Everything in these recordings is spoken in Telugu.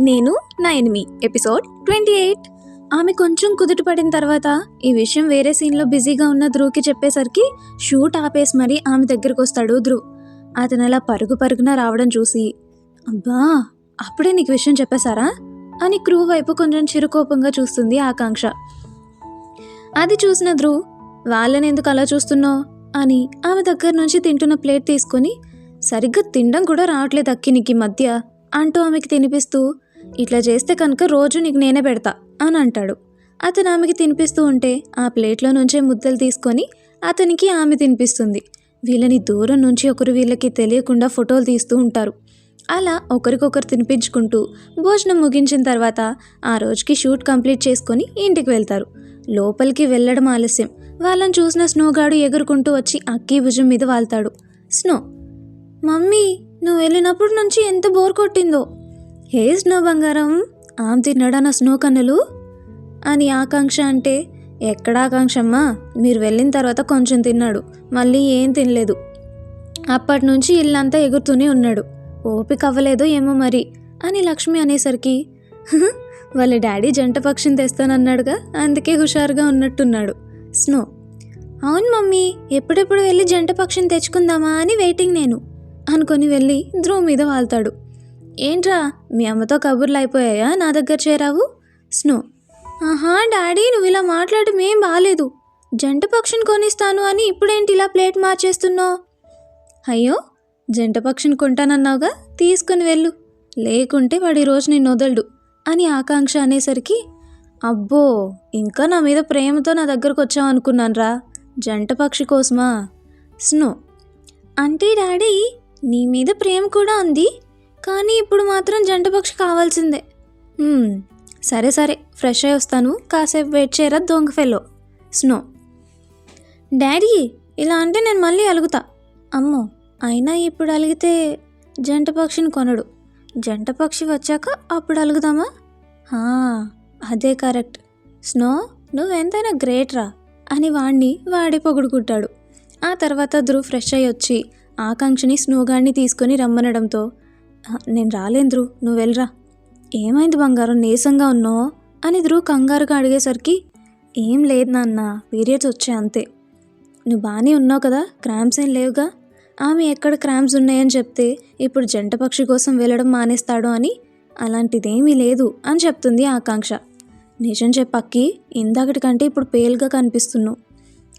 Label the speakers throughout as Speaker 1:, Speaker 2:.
Speaker 1: నేను నా ఎనిమి ఎపిసోడ్ ట్వంటీ ఎయిట్. ఆమె కొంచెం కుదుట పడిన తర్వాత ఈ విషయం వేరే సీన్లో బిజీగా ఉన్న ధ్రువ్కి చెప్పేసరికి షూట్ ఆపేసి మరీ ఆమె దగ్గరికి వస్తాడు ధ్రువ్ అతను అలా పరుగు పరుగున రావడం చూసి అబ్బా అప్పుడే నీకు విషయం చెప్పేశారా? అని క్రూ వైపు కొంచెం చిరుకోపంగా చూస్తుంది ఆకాంక్ష. అది చూసిన ధ్రువ్ వాళ్ళని ఎందుకు అలా చూస్తున్నావు? అని ఆమె దగ్గర నుంచి తింటున్న ప్లేట్ తీసుకొని సరిగ్గా తినడం కూడా రావట్లేదు అక్కి మధ్య అంటూ ఆమెకి తినిపిస్తూ ఇట్లా చేస్తే కనుక రోజు నీకు నేనే పెడతా అని అంటాడు. అతను ఆమెకి తినిపిస్తూ ఉంటే ఆ ప్లేట్లో నుంచే ముద్దలు తీసుకొని అతనికి ఆమె తినిపిస్తుంది. వీళ్ళని దూరం నుంచి ఒకరు వీళ్ళకి తెలియకుండా ఫోటోలు తీస్తూ ఉంటారు. అలా ఒకరికొకరు తినిపించుకుంటూ భోజనం ముగించిన తర్వాత ఆ రోజుకి షూట్ కంప్లీట్ చేసుకొని ఇంటికి వెళ్తారు. లోపలికి వెళ్ళడం ఆలస్యం. వాళ్ళని చూసిన స్నోగాడు ఎగురుకుంటూ వచ్చి అక్కి భుజం మీద వాళ్తాడు. స్నో మమ్మీ నువ్వు వెళ్ళినప్పుడు నుంచి ఎంత బోర్ కొట్టిందో. హే స్నో బంగారం ఆమె తిన్నాడా నా స్నో కన్నులు? అని ఆకాంక్ష అంటే ఎక్కడ ఆకాంక్షమ్మా? మీరు వెళ్ళిన తర్వాత కొంచెం తిన్నాడు మళ్ళీ ఏం తినలేదు. అప్పటి నుంచి ఇల్లంతా ఎగురుతూనే ఉన్నాడు. ఓపిక అవ్వలేదో ఏమో మరి అని లక్ష్మి అనేసరికి వాళ్ళ డాడీ జంట పక్షిని తెస్తానన్నాడుగా అందుకే హుషారుగా ఉన్నట్టున్నాడు. స్నో అవును మమ్మీ ఎప్పుడెప్పుడు వెళ్ళి జంట పక్షిని తెచ్చుకుందామా అని వెయిటింగ్ నేను అనుకొని వెళ్ళి ధ్రువ మీద వాళ్తాడు. ఏంట్రా మీ అమ్మతో కబుర్లు అయిపోయాయా? నా దగ్గర చేరావు? స్నో. ఆహా డాడీ నువ్వు ఇలా మాట్లాడటం ఏం బాగాలేదు జంట పక్షిని కొనిస్తాను అని ఇప్పుడేంటి ఇలా ప్లేట్ మార్చేస్తున్నావు? అయ్యో జంట పక్షిని కొంటానన్నావుగా? తీసుకుని వెళ్ళు. లేకుంటే వాడి రోజు నేను వదలడు అని ఆకాంక్ష అనేసరికి అబ్బో ఇంకా నా మీద ప్రేమతో నా దగ్గరకు వచ్చావు అనుకున్నానురా. జంట పక్షి కోసమా? స్నో. అంటే డాడీ నీ మీద ప్రేమ కూడా ఉంది కానీ ఇప్పుడు మాత్రం జంట పక్షి కావాల్సిందే. సరే సరే ఫ్రెష్ అయి వస్తాను. కాసేపు వెయిట్ చేయరా దొంగ ఫెలో. స్నో. డాడీ ఇలా అంటే నేను మళ్ళీ అలుగుతా. అమ్మో అయినా ఇప్పుడు అలిగితే జంట పక్షిని కొనడు. జంట పక్షి వచ్చాక అప్పుడు అలుగుదామా? అదే కరెక్ట్. స్నో నువ్వెంతైనా గ్రేట్ రా అని వాణ్ణి వాడి పొగుడుకుంటాడు. ఆ తర్వాత ధ్రువ్ ఫ్రెష్ అయ్యి వచ్చి ఆకాంక్షని స్నోగాడిని తీసుకొని రమ్మనడంతో నేను రాలేను ధ్రువ్ నువ్వు వెళ్ళరా. ఏమైంది బంగారం నీరసంగా ఉన్నావు? అని ధ్రువ్ కంగారుగా అడిగేసరికి ఏం లేదు నాన్న పీరియడ్స్ వచ్చాయి అంతే. నువ్వు బాగానే ఉన్నావు కదా క్రామ్స్ ఏం లేవుగా? ఆమె ఎక్కడ క్రామ్స్ ఉన్నాయని చెప్తే ఇప్పుడు జంట పక్షి కోసం వెళ్ళడం మానేస్తాడు అని అలాంటిదేమీ లేదు అని చెప్తుంది ఆకాంక్ష. నిజం చెప్పక్కి ఇందాకటి కంటే ఇప్పుడు పేలుగా కనిపిస్తున్నావు.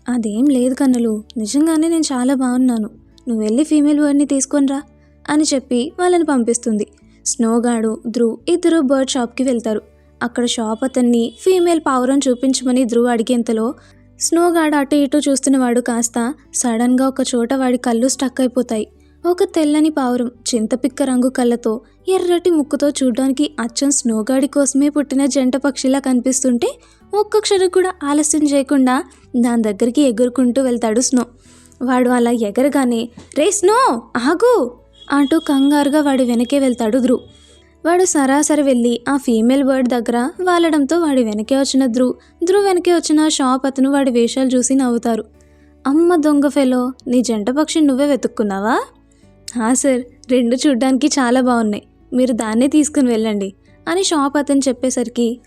Speaker 1: అదేం లేదు కన్నులు నిజంగానే నేను చాలా బాగున్నాను. నువ్వు వెళ్ళి ఫీమేల్ బర్డ్ని తీసుకొనిరా అని చెప్పి వాళ్ళని పంపిస్తుంది. స్నోగాడు ధ్రువ్ ఇద్దరు బర్డ్ షాప్కి వెళ్తారు. అక్కడ షాప్ అతన్ని ఫీమేల్ పావురం చూపించమని ధ్రువ్ అడిగేంతలో స్నోగాడు అటు ఇటు చూస్తున్నవాడు కాస్త సడన్గా ఒక చోట వాడి కళ్ళు స్టక్ అయిపోతాయి. ఒక తెల్లని పావురం చింతపిక్క రంగు కళ్ళతో ఎర్రటి ముక్కుతో చూడ్డానికి అచ్చం స్నోగాడి కోసమే పుట్టిన జంట పక్షిలా కనిపిస్తుంటే ఒక్క క్షణం కూడా ఆలస్యం చేయకుండా దాని దగ్గరికి ఎగురుకుంటూ వెళ్తాడు స్నో. వాడు అలా ఎగరగానే రే స్నో ఆగు! అంటూ కంగారుగా వాడి వెనకే వెళ్తాడు ధ్రువ్ వాడు సరాసరి వెళ్ళి ఆ ఫీమేల్ బర్డ్ దగ్గర వాలడంతో వాడి వెనకే వచ్చిన ధ్రువ్ ధ్రువ్ వెనకే వచ్చిన షాప్ అతను వాడి వేషాలు చూసి నవ్వుతారు. అమ్మ దొంగ ఫెలో నీ జంట పక్షిని నువ్వే వెతుక్కున్నావా? హా సార్ రెండు చూడ్డానికి చాలా బాగున్నాయి. మీరు దాన్నే తీసుకుని వెళ్ళండి అని షాప్ అతను చెప్పేసరికి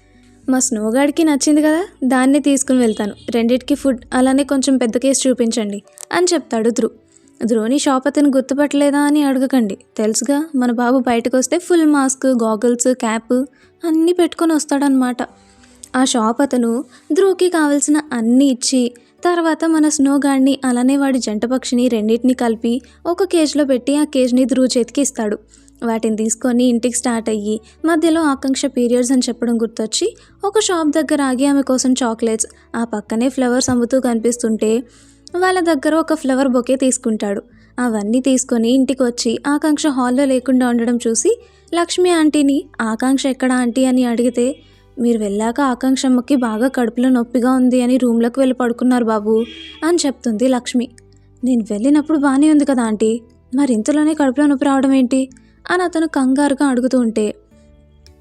Speaker 1: మా స్నోగాడికి నచ్చింది కదా దాన్నే తీసుకుని వెళ్తాను. రెండిటికి ఫుడ్ అలానే కొంచెం పెద్ద కేసు చూపించండి అని చెప్తాడు ధ్రువ్ ధ్రువుని షాప్ అతను గుర్తుపట్టలేదా అని అడగకండి. తెలుసుగా మన బాబు బయటకు వస్తే ఫుల్ మాస్క్ గాగుల్స్ క్యాప్ అన్నీ పెట్టుకొని వస్తాడనమాట ఆ షాప్ అతను ధ్రువ్కి కావలసిన అన్నీ ఇచ్చి తర్వాత మన స్నో గాడ్ని అలానే వాడి జంట పక్షిని రెండింటిని కలిపి ఒక కేజ్లో పెట్టి ఆ కేజ్ని ధ్రువ్ చేతికి ఇస్తాడు. వాటిని తీసుకొని ఇంటికి స్టార్ట్ అయ్యి మధ్యలో ఆకాంక్ష పీరియడ్స్ అని చెప్పడం గుర్తొచ్చి ఒక షాప్ దగ్గర ఆగి ఆమె కోసం చాక్లెట్స్ ఆ పక్కనే ఫ్లవర్స్ అమ్ముతూ కనిపిస్తుంటే వాళ్ళ దగ్గర ఒక ఫ్లవర్ బొకే తీసుకుంటాడు. అవన్నీ తీసుకొని ఇంటికి వచ్చి ఆకాంక్ష హాల్లో లేకుండా ఉండడం చూసి లక్ష్మి ఆంటీని ఆకాంక్ష ఎక్కడ ఆంటీ? అని అడిగితే మీరు వెళ్ళాక ఆకాంక్షమ్మకి బాగా కడుపులో నొప్పిగా ఉంది అని రూమ్లోకి వెళ్ళి పడుకున్నారు బాబు అని చెప్తుంది లక్ష్మి. నేను వెళ్ళినప్పుడు బాగానే ఉంది కదా ఆంటీ మరి ఇంతలోనే కడుపులో నొప్పి రావడం ఏంటి? అని అతను కంగారుగా అడుగుతూ ఉంటే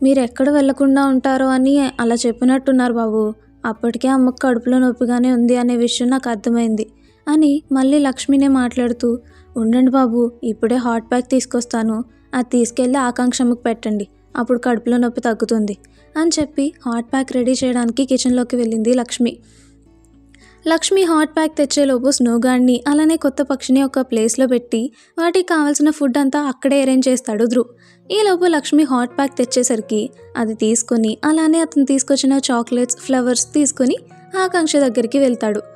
Speaker 1: మీరు ఎక్కడ వెళ్ళకుండా ఉంటారో అని అలా చెప్పినట్టున్నారు బాబు. అప్పటికే అమ్మకు కడుపులో నొప్పిగానే ఉంది అనే విషయం నాకు అర్థమైంది. అని మళ్ళీ లక్ష్మినే మాట్లాడుతూ ఉండండి బాబు ఇప్పుడే హాట్ ప్యాక్ తీసుకొస్తాను. అది తీసుకెళ్ళి ఆకాంక్షమ్మకు పెట్టండి. అప్పుడు కడుపులో నొప్పి తగ్గుతుంది అని చెప్పి హాట్ ప్యాక్ రెడీ చేయడానికి కిచెన్లోకి వెళ్ళింది లక్ష్మి. లక్ష్మి హాట్ ప్యాక్ తెచ్చేలోపు స్నోగాడ్ని అలానే కొత్త పక్షిని ఒక ప్లేస్లో పెట్టి వాటికి కావాల్సిన ఫుడ్ అంతా అక్కడే అరేంజ్ చేస్తాడు ధ్రువ్ ఈలోపు లక్ష్మి హాట్ ప్యాక్ తెచ్చేసరికి అది తీసుకొని అలానే అతను తీసుకొచ్చిన చాక్లెట్స్ ఫ్లవర్స్ తీసుకొని ఆకాంక్ష దగ్గరికి వెళ్తాడు.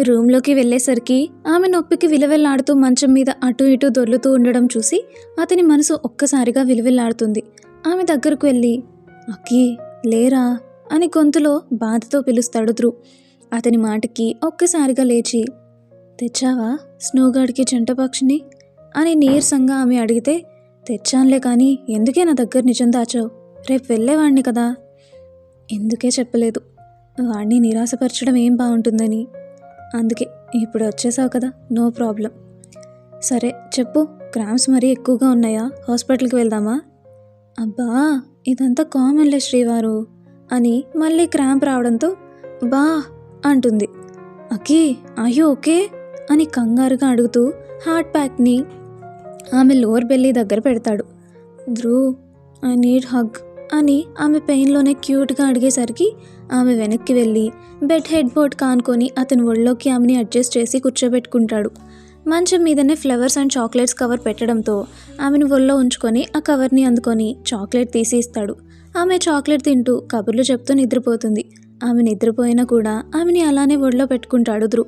Speaker 1: రూమ్లోకి వెళ్ళేసరికి ఆమె నొప్పికి విలవెల్లాడుతూ మంచం మీద అటు ఇటు దొర్లుతూ ఉండడం చూసి అతని మనసు ఒక్కసారిగా విలవెల్లాడుతుంది. ఆమె దగ్గరకు వెళ్ళి అక్కి లేరా? అని గొంతులో బాధతో పిలుస్తాడు ధ్రువ్. అతని మాటకి ఒక్కసారిగా లేచి తెచ్చావా స్నోగాడికి జంట పక్షిని అని నీరసంగా ఆమె అడిగితే తెచ్చానులే కానీ ఎందుకే నా దగ్గర నిజం దాచావు? రేపు వెళ్ళేవాడిని కదా? ఎందుకే చెప్పలేదు. వాడిని నిరాశపరచడం ఏం బాగుంటుందని? అందుకే ఇప్పుడు వచ్చేసావు కదా నో ప్రాబ్లం సరే చెప్పు క్రామ్స్ మరీ ఎక్కువగా ఉన్నాయా? హాస్పిటల్కి వెళ్దామా? అబ్బా ఇదంతా కామన్లే శ్రీవారు అని మళ్ళీ క్రాంప్ రావడంతో బా అంటుంది. అకే అయ్యో ఓకే అని కంగారుగా అడుగుతూ హార్ట్ ప్యాక్ని ఆమె లోవర్ బెల్లీ దగ్గర పెడతాడు. ధ్రువ్ ఐ నీడ్ హగ్ అని ఆమె పెయిన్లోనే క్యూట్గా అడిగేసరికి ఆమె వెనక్కి వెళ్ళి బెడ్ హెడ్ బోర్డ్ కానుకొని అతని ఒళ్ళోకి ఆమెని అడ్జస్ట్ చేసి కూర్చోబెట్టుకుంటాడు. మంచం మీదనే ఫ్లవర్స్ అండ్ చాక్లెట్స్ కవర్ పెట్టడంతో ఆమెను ఒళ్ళో ఉంచుకొని ఆ కవర్ని అందుకొని చాక్లెట్ తీసి ఇస్తాడు ఆమె చాక్లెట్ తింటూ కబుర్లు చెప్తూ నిద్రపోతుంది. ఆమె నిద్రపోయినా కూడా ఆమెని అలానే ఒళ్ళో పెట్టుకుంటాడు ధ్రువ్.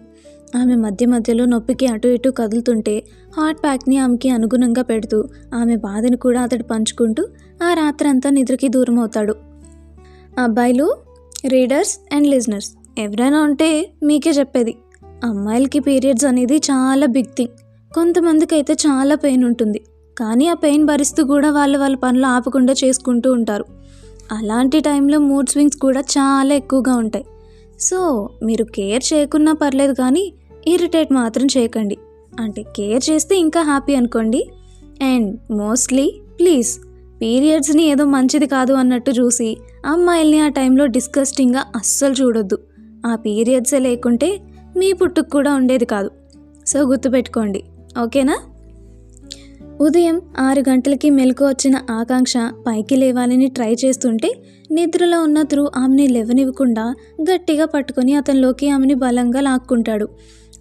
Speaker 1: ఆమె మధ్య మధ్యలో నొప్పికి అటు ఇటు కదులుతుంటే హాట్ ప్యాక్ని ఆమెకి అనుగుణంగా పెడుతూ ఆమె బాధను కూడా అతడు పంచుకుంటూ ఆ రాత్రంతా నిద్రకి దూరం అవుతాడు అబ్బాయిలు రీడర్స్ అండ్ లిజనర్స్. ఎవరైనా ఉంటే మీకే చెప్పేది. అమ్మాయిలకి పీరియడ్స్ అనేది చాలా బిగ్ థింగ్. కొంతమందికి అయితే చాలా పెయిన్ ఉంటుంది. కానీ ఆ పెయిన్ భరిస్తూ కూడా వాళ్ళు వాళ్ళ పనులు ఆపకుండా చేసుకుంటూ ఉంటారు. అలాంటి టైంలో మూడ్ స్వింగ్స్ కూడా చాలా ఎక్కువగా ఉంటాయి. సో మీరు కేర్ చేయకున్నా పర్లేదు కానీ ఇరిటేట్ మాత్రం చేయకండి. అంటే కేర్ చేస్తే ఇంకా హ్యాపీ అనుకోండి. అండ్ మోస్ట్లీ ప్లీజ్ పీరియడ్స్ని ఏదో మంచిది కాదు అన్నట్టు చూసి అమ్మాయిల్ని ఆ టైంలో డిస్కస్టింగ్గా అస్సలు చూడొద్దు. ఆ పీరియడ్సే లేకుంటే మీ పుట్టుకు కూడా ఉండేది కాదు. సో గుర్తుపెట్టుకోండి. ఓకేనా? ఉదయం ఆరు గంటలకి మెలకు వచ్చిన ఆకాంక్ష పైకి లేవాలని ట్రై చేస్తుంటే నిద్రలో ఉన్న ధ్రువ్ ఆమెని లేవనివ్వకుండా గట్టిగా పట్టుకొని అతనిలోకి ఆమెని బలంగా లాక్కుంటాడు.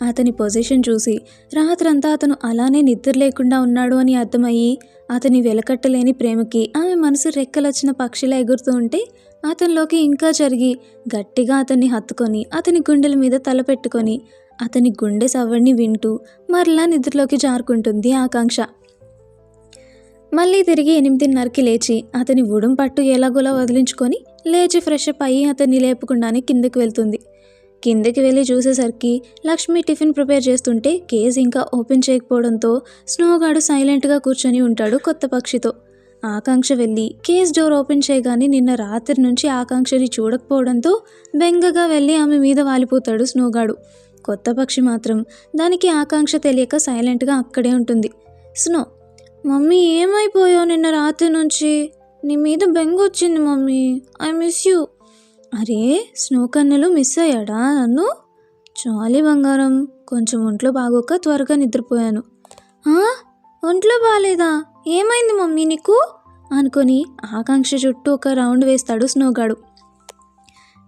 Speaker 1: అతని పొజిషన్ చూసి రాత్రంతా అతను అలానే నిద్ర లేకుండా ఉన్నాడు అని అర్థమయ్యి అతని వెలకట్టలేని ప్రేమకి ఆమె మనసు రెక్కలొచ్చిన పక్షిలా ఎగురుతూ ఉంటే అతనిలోకి ఇంకా జరిగి గట్టిగా అతన్ని హత్తుకొని అతని గుండెల మీద తల పెట్టుకొని అతని గుండె సవ్వడిని వింటూ మరలా నిద్రలోకి జారుకుంటుంది ఆకాంక్ష. మళ్ళీ తిరిగి ఎనిమిదిన్నరకి లేచి అతని ఉడుం పట్టు ఎలాగోలా వదిలించుకొని లేచి ఫ్రెష్ అప్ అయ్యి అతన్ని లేపకుండానే కిందకి వెళ్తుంది. కిందకి వెళ్ళి చూసేసరికి లక్ష్మి టిఫిన్ ప్రిపేర్ చేస్తుంటే కేజ్ ఇంకా ఓపెన్ చేయకపోవడంతో స్నోగాడు సైలెంట్గా కూర్చొని ఉంటాడు కొత్త పక్షితో. ఆకాంక్ష వెళ్ళి కేస్ డోర్ ఓపెన్ చేయగానే నిన్న రాత్రి నుంచి ఆకాంక్షని చూడకపోవడంతో బెంగగా వెళ్ళి ఆమె మీద వాలిపోతాడు స్నోగాడు. కొత్త పక్షి మాత్రం దానికి ఆకాంక్ష తెలియక సైలెంట్గా అక్కడే ఉంటుంది. స్నో మమ్మీ ఏమైపోయావు నిన్న రాత్రి నుంచి? నీ మీద బెంగ వచ్చింది మమ్మీ. I miss you. అరే స్నూకన్నెలు మిస్ అయ్యాడా నన్ను? చాలీ బంగారం కొంచెం ఒంట్లో బాగోక త్వరగా నిద్రపోయాను. ఒంట్లో బాగాలేదా ఏమైంది మమ్మీ నీకు? అనుకొని ఆకాంక్ష చుట్టూ ఒక రౌండ్ వేస్తాడు స్నోగాడు.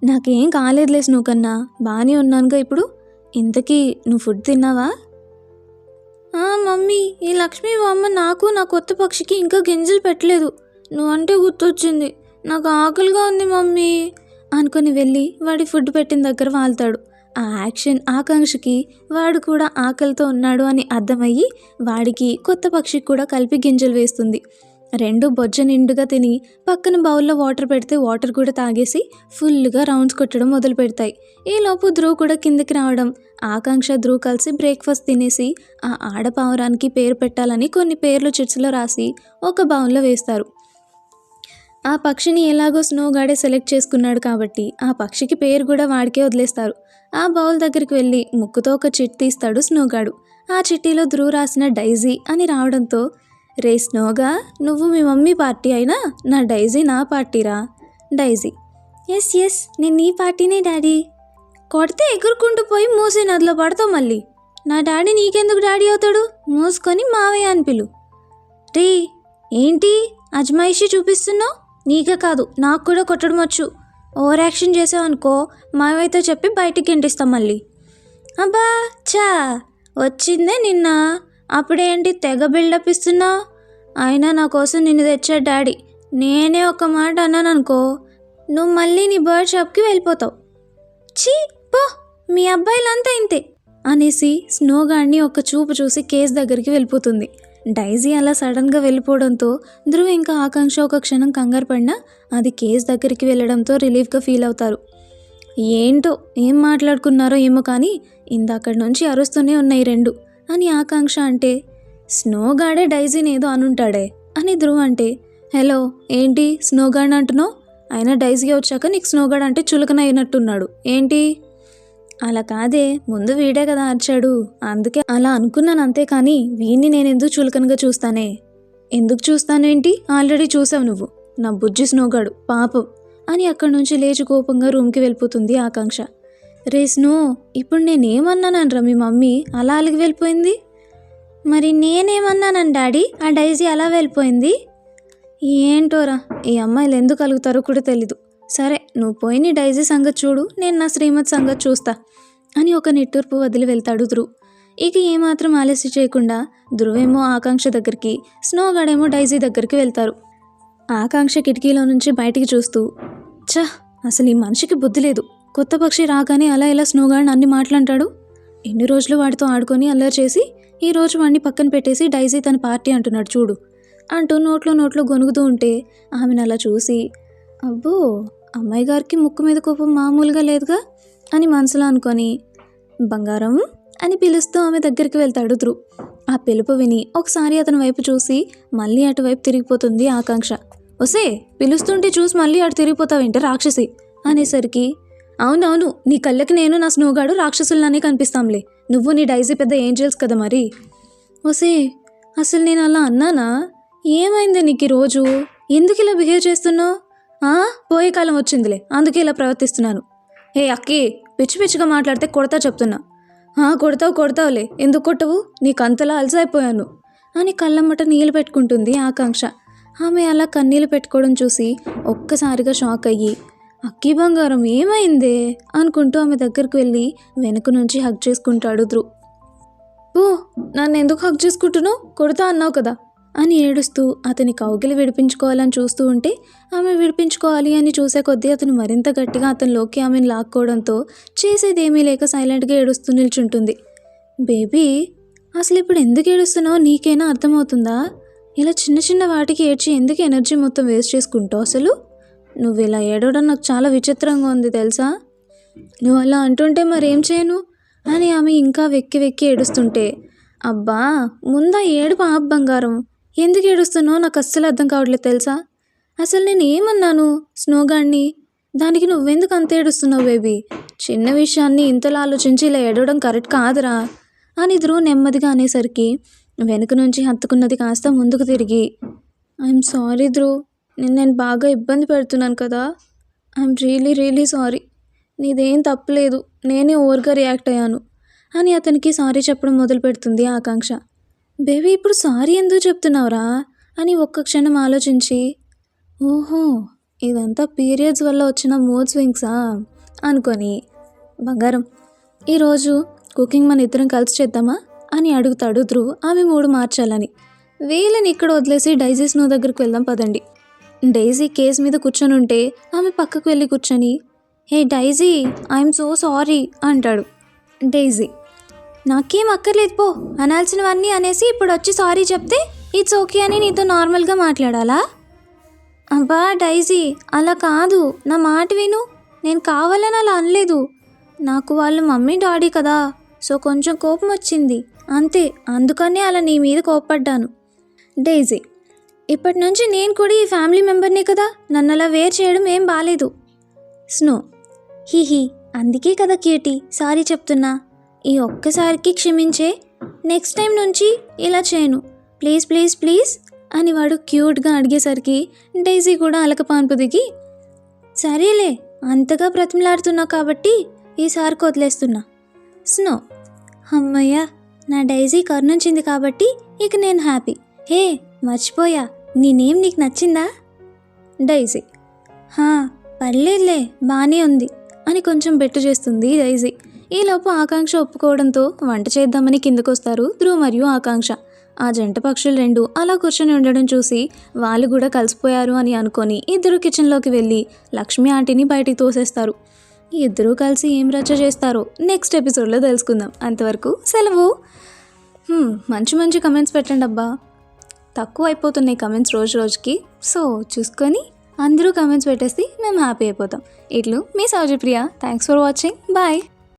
Speaker 1: నాకేం కాలేదులే స్నోకన్నా బాగానే ఉన్నానుగా ఇప్పుడు. ఇంతకీ నువ్వు ఫుడ్ తిన్నావా? మమ్మీ ఈ లక్ష్మీ బామ్మ నాకు నా కొత్త పక్షికి ఇంకా గింజలు పెట్టలేదు. నువ్వంటే గుర్తొచ్చింది. నాకు ఆకలిగా ఉంది మమ్మీ. అనుకుని వెళ్ళి వాడి ఫుడ్ పెట్టిన దగ్గర వాళ్తాడు. ఆ యాక్షన్ ఆకాంక్షకి వాడు కూడా ఆకలితో ఉన్నాడు అని అర్థమయ్యి వాడికి కొత్త పక్షికి కూడా కలిపి గింజలు వేస్తుంది. రెండు బొజ్జ నిండుగా తిని పక్కన బౌల్లో వాటర్ పెడితే వాటర్ కూడా తాగేసి ఫుల్గా రౌండ్స్ కొట్టడం మొదలు పెడతాయి. ఈలోపు ధ్రువ్ కూడా కిందకి రావడం ఆకాంక్ష ధ్రువ్ కలిసి బ్రేక్ఫాస్ట్ తినేసి ఆ ఆడపావురానికి పేరు పెట్టాలని కొన్ని పేర్లు చిట్స్లో రాసి ఒక బౌల్లో వేస్తారు. ఆ పక్షిని ఎలాగో స్నోగాడే సెలెక్ట్ చేసుకున్నాడు కాబట్టి ఆ పక్షికి పేరు కూడా వాడికే వదిలేస్తారు. ఆ బౌల్ దగ్గరికి వెళ్ళి ముక్కుతో ఒక చిట్ తీస్తాడు స్నోగాడు ఆ చిట్టీలో ధ్రువ్ రాసిన డైజీ అని రావడంతో రే స్నోగా నువ్వు మీ మమ్మీ పార్టీ అయినా? నా డైజీ నా పార్టీరా? డైజీ ఎస్ ఎస్ నేను నీ పార్టీనే డాడీ. కొడితే ఎగురుకుంటూ పోయి మూసే నదిలో పడతావు మళ్ళీ. నా డాడీ నీకెందుకు డాడీ అవుతాడు? మూసుకొని మావయ్య అని పిలు. రే ఏంటి? అజమాయిషి చూపిస్తున్నావు? నీకే కాదు నాకు కూడా కొట్టడం వచ్చు. ఓవర్ యాక్షన్ చేసావనుకో మావైతే చెప్పి బయటికి ఎంటిస్తాం మళ్ళీ. అబ్బా చా వచ్చిందే నిన్న. అప్పుడేంటి తెగ బిల్డప్ ఇస్తున్నావు అయినా నా కోసం నిన్ను తెచ్చాడు డాడీ. నేనే ఒక మాట అన్నాను అనుకో నువ్వు మళ్ళీ నీ బర్డ్ షాప్కి వెళ్ళిపోతావు. చీ పో మీ అబ్బాయిలంతా ఇంతే అనేసి స్నోగాడిని ఒక చూపు చూసి కేస్ దగ్గరికి వెళ్ళిపోతుంది. డైజీ అలా సడన్గా వెళ్ళిపోవడంతో ధ్రువ్ ఇంకా ఆకాంక్ష ఒక క్షణం కంగారు పడినా అది కేస్ దగ్గరికి వెళ్ళడంతో రిలీఫ్గా ఫీల్ అవుతారు. ఏంటో ఏం మాట్లాడుకున్నారో ఏమో కానీ ఇందాకడి నుంచి అరుస్తూనే ఉన్నాయి రెండు. అని ఆకాంక్ష అంటే స్నోగాడే డైజీని ఏదో అనుంటాడే అని ధ్రువ్ అంటే హలో ఏంటి స్నోగాడ్ అంటున్నావు? అయినా డైజీ వచ్చాక నీకు స్నోగాడ్ అంటే చులకన అయినట్టున్నాడు ఏంటి? అలా కాదే ముందు వీడే కదా అరిచాడు. అందుకే అలా అనుకున్నాను అంతే కానీ వీణ్ణి నేను ఎందుకు చులకనగా చూస్తానే? ఎందుకు చూస్తానేంటి? ఆల్రెడీ చూసావు నువ్వు. నా బుజ్జి స్నోగాడు పాపం. అని అక్కడి నుంచి లేచి కోపంగా రూమ్కి వెళ్ళిపోతుంది ఆకాంక్ష. రే స్నో ఇప్పుడు నేనేమన్నానరా మీ మమ్మీ అలా అలిగి వెళ్ళిపోయింది? మరి నేనేమన్నానని డాడీ ఆ డైజీ అలా వెళ్ళిపోయింది? ఏంటోరా ఈ అమ్మాయిలు ఎందుకు కలుగుతారో కూడా తెలీదు. సరే నువ్వు పోయి నీ డైజీ సంగతి చూడు నేను నా శ్రీమతి సంగతి చూస్తా అని ఒక నిట్టూర్పు వదిలి వెళ్తాడు ధ్రువ్. ఇక ఏమాత్రం ఆలస్యం చేయకుండా ధ్రువేమో ఆకాంక్ష దగ్గరికి స్నోగాడేమో డైజీ దగ్గరికి వెళ్తారు. ఆకాంక్ష కిటికీలో నుంచి బయటికి చూస్తూ ఛ అసలు ఈ మనిషికి బుద్ధి లేదు. కొత్త పక్షి రాగానే అలా ఇలా స్నోగాడిని అన్ని మాట్లాంటాడు ఎన్ని రోజులు వాడితో ఆడుకొని అల్లరి చేసి ఈ రోజు వాడిని పక్కన పెట్టేసి డైజీ తన పార్టీ అంటున్నాడు చూడు అంటూ నోట్లో నోట్లో గొనుగుతూ ఉంటే ఆమెను అలా చూసి అబ్బో అమ్మాయి గారికి ముక్కు మీద కోపం మామూలుగా లేదుగా అని మనసులో అనుకొని బంగారం అని పిలుస్తూ ఆమె దగ్గరికి వెళ్తాడు ధ్రువ్. ఆ పిలుపు విని ఒకసారి అతని వైపు చూసి మళ్ళీ అటువైపు తిరిగిపోతుంది ఆకాంక్ష. ఒసే పిలుస్తుంటే చూసి మళ్ళీ అటు తిరిగిపోతావేంటి రాక్షసి? అనేసరికి అవునవును నీ కళ్ళకి నేను నా స్నోగాడు రాక్షసుల్లానే కనిపిస్తాంలే. నువ్వు నీ డైజీ పెద్ద ఏంజల్స్ కదా మరి? ఒసే అసలు నేను అలా అన్నానా? ఏమైంది నీకు రోజు? ఎందుకు ఇలా బిహేవ్ చేస్తున్నావు? పోయే కాలం వచ్చిందిలే. అందుకే ఇలా ప్రవర్తిస్తున్నాను. ఏ అక్కి పిచ్చి పిచ్చిగా మాట్లాడితే కొడతా చెప్తున్నా. ఆ కొడతావు కొడతావులే. ఎందుకు కొట్టవు? నీకు అంతలా అలసైపోయాను. అని కళ్ళమ్మట నీళ్ళు పెట్టుకుంటుంది ఆకాంక్ష. ఆమె అలా కన్నీళ్ళు పెట్టుకోవడం చూసి ఒక్కసారిగా షాక్ అయ్యి అక్కి బంగారం ఏమైందే? అనుకుంటూ ఆమె దగ్గరికి వెళ్ళి వెనుక నుంచి హగ్ చేసుకుంటాడు ధ్రువ్ ఓ నన్ను ఎందుకు హక్ చేసుకుంటున్నావు? కొడతా అన్నావు కదా. అని ఏడుస్తూ అతని కౌగిలి విడిపించుకోవాలని చూస్తూ ఉంటే ఆమె విడిపించుకోవాలి అని చూసే కొద్దీ అతను మరింత గట్టిగా అతనిలోకి ఆమెను లాక్కోవడంతో చేసేదేమీ లేక సైలెంట్గా ఏడుస్తూ నిల్చుంటుంది. బేబీ అసలు ఇప్పుడు ఎందుకు ఏడుస్తున్నావు? నీకైనా అర్థమవుతుందా? ఇలా చిన్న చిన్న వాటికి ఏడ్చి ఎందుకు ఎనర్జీ మొత్తం వేస్ట్ చేసుకుంటావు అసలు? నువ్వు ఇలా ఏడవడం నాకు చాలా విచిత్రంగా ఉంది తెలుసా? నువ్వు అలా అంటుంటే మరేం చేయను? అని ఆమె ఇంకా వెక్కి వెక్కి ఏడుస్తుంటే అబ్బా ముందా ఏడు పాప బంగారం. ఎందుకు ఏడుస్తున్నావు? నాకు అస్సలు అర్థం కావట్లేదు తెలుసా? అసలు నేను ఏమన్నాను? స్నోగాడిని దానికి నువ్వెందుకు అంత ఏడుస్తున్నావు బేబీ? చిన్న విషయాన్ని ఇంతలా ఆలోచించి ఇలా ఏడవడం కరెక్ట్ కాదురా. అని ధ్రువ్ నెమ్మదిగా అనేసరికి వెనుక నుంచి హత్తుకున్నది కాస్త ముందుకు తిరిగి. ఐఎమ్ సారీ ధ్రువ్ నేను నేను బాగా ఇబ్బంది పెడుతున్నాను కదా. I'm really really sorry. నీదేం తప్పలేదు. నేనే ఓవర్గా రియాక్ట్ అయ్యాను. అని అతనికి సారీ చెప్పడం మొదలు పెడుతుంది ఆకాంక్ష. బేబీ ఇప్పుడు సారీ ఎందుకు చెప్తున్నావురా? అని ఒక్క క్షణం ఆలోచించి ఓహో ఇదంతా పీరియడ్స్ వల్ల వచ్చిన మూడ్ స్వింగ్సా? అనుకొని బంగారం ఈరోజు కుకింగ్ మన ఇద్దరం కలిసి చేద్దామా? అని అడుగుతాడు ధ్రువ్. ఆమె మూడు మార్చాలని. వీళ్ళని ఇక్కడ వదిలేసి డైజీ స్నో దగ్గరికి వెళ్దాం పదండి. డైజీ కేస్ మీద కూర్చొని ఉంటే ఆమె పక్కకు వెళ్ళి కూర్చొని hey Daisy I'm so sorry అంటాడు. డైజీ నాకేం అక్కర్లేదు పో. అనాల్సినవన్నీ అనేసి ఇప్పుడు వచ్చి సారీ చెప్తే ఇట్స్ ఓకే అని నీతో నార్మల్గా మాట్లాడాలా? అబ్బా డైజీ అలా కాదు. నా మాట విను. నేను కావాలని అలా అనలేదు. నాకు వాళ్ళ మమ్మీ డాడీ కదా. సో కొంచెం కోపం వచ్చింది. అంతే. అందుకనే అలా నీ మీద కోపడ్డాను డైజీ ఇప్పటి నుంచి నేను కూడా ఈ ఫ్యామిలీ మెంబర్నే కదా. నన్ను అలా వేర్ చేయడం ఏం బాలేదు. స్నో హీహీ అందుకే కదా క్యూటీ సారీ చెప్తున్నా. ఈ ఒక్కసారికి క్షమించే. నెక్స్ట్ టైం నుంచి ఇలా చేయను. ప్లీజ్ ప్లీజ్ ప్లీజ్ అని వాడు క్యూట్గా అడిగేసరికి డైజీ కూడా అలకపాన్పు దిగి సరేలే అంతగా బ్రతిమలాడుతున్నావు కాబట్టి ఈసారికి వదిలేస్తున్నా. స్నో అమ్మయ్యా నా డైజీ కరుణించింది కాబట్టి ఇక నేను హ్యాపీ. హే మర్చిపోయా నీ నేమ్ నీకు నచ్చిందా? డైజీ హా పర్లేదులే బాగానే ఉంది అని కొంచెం బెట్టు చేస్తుంది డైజీ. ఈలోపు ఆకాంక్ష ఒప్పుకోవడంతో వంట చేద్దామని కిందకొస్తారు ధ్రువ మరియు ఆకాంక్ష. ఆ జంట పక్షులు రెండు అలా కూర్చొని ఉండడం చూసి వాళ్ళు కూడా కలిసిపోయారు అని అనుకొని ఇద్దరు కిచెన్లోకి వెళ్ళి లక్ష్మి ఆంటీని బయటికి తోసేస్తారు. ఇద్దరూ కలిసి ఏం రచ్చ చేస్తారో నెక్స్ట్ ఎపిసోడ్లో తెలుసుకుందాం. అంతవరకు సెలవు. మంచి మంచి కమెంట్స్ పెట్టండి అబ్బా. తక్కువ అయిపోతున్నాయి కమెంట్స్ రోజు రోజుకి. సో చూసుకొని అందరూ కమెంట్స్ పెట్టేసి మేము హ్యాపీ అయిపోతాం. ఇట్లు మీ సౌజప్రియ. Thanks for watching. బాయ్.